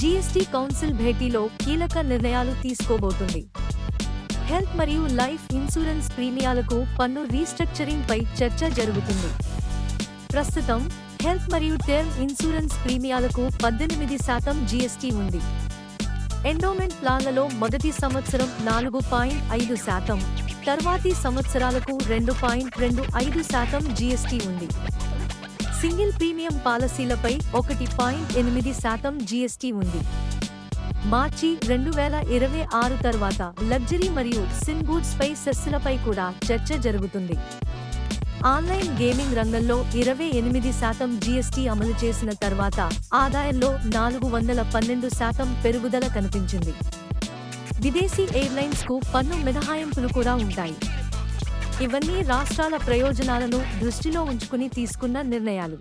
GST council భేటీలో కీలక నిర్ణయాలు తీసుకోబోతుంది. హెల్త్ మరియు లైఫ్ ఇన్సూరెన్స్ ప్రీమియాలకు పన్ను రీస్ట్రక్చరింగ్ పై చర్చ జరుగుతుంది. ప్రస్తుతం హెల్త్ మరియు టర్మ్ ఇన్సూరెన్స్ ప్రీమియాలకు పద్దెనిమిది శాతం జీఎస్టీ ఉంది. ఎండోమెంట్ ప్లాన్లలో మొదటి సంవత్సరం నాలుగు పాయింట్ ఐదు శాతం తర్వాతి సంవత్సరాలకు రెండు పాయింట్ రెండు ఐదు శాతం జీఎస్టీ ఉంది. సింగిల్ ప్రీమియం పాలసీలపై ఒకటి పాయింట్ ఎనిమిది శాతం జీఎస్టీ ఉంది. మార్చి రెండు వేల ఇరవై ఆరు తర్వాత లగ్జరీ మరియు సిన్ గూడ్స్ పై సెస్సులపై కూడా చర్చ జరుగుతుంది. ఆన్లైన్ గేమింగ్ రంగంలో ఇరవై ఎనిమిది శాతం జీఎస్టీ అమలు చేసిన తర్వాత ఆదాయంలో నాలుగు వందల పన్నెండు శాతం పెరుగుదల కనిపించింది. విదేశీ ఎయిర్లైన్స్కు పన్ను మినహాయింపులు కూడా ఉంటాయి. ఇవన్నీ రాష్ట్రాల ప్రయోజనాలను దృష్టిలో ఉంచుకుని తీసుకున్న నిర్ణయాలు.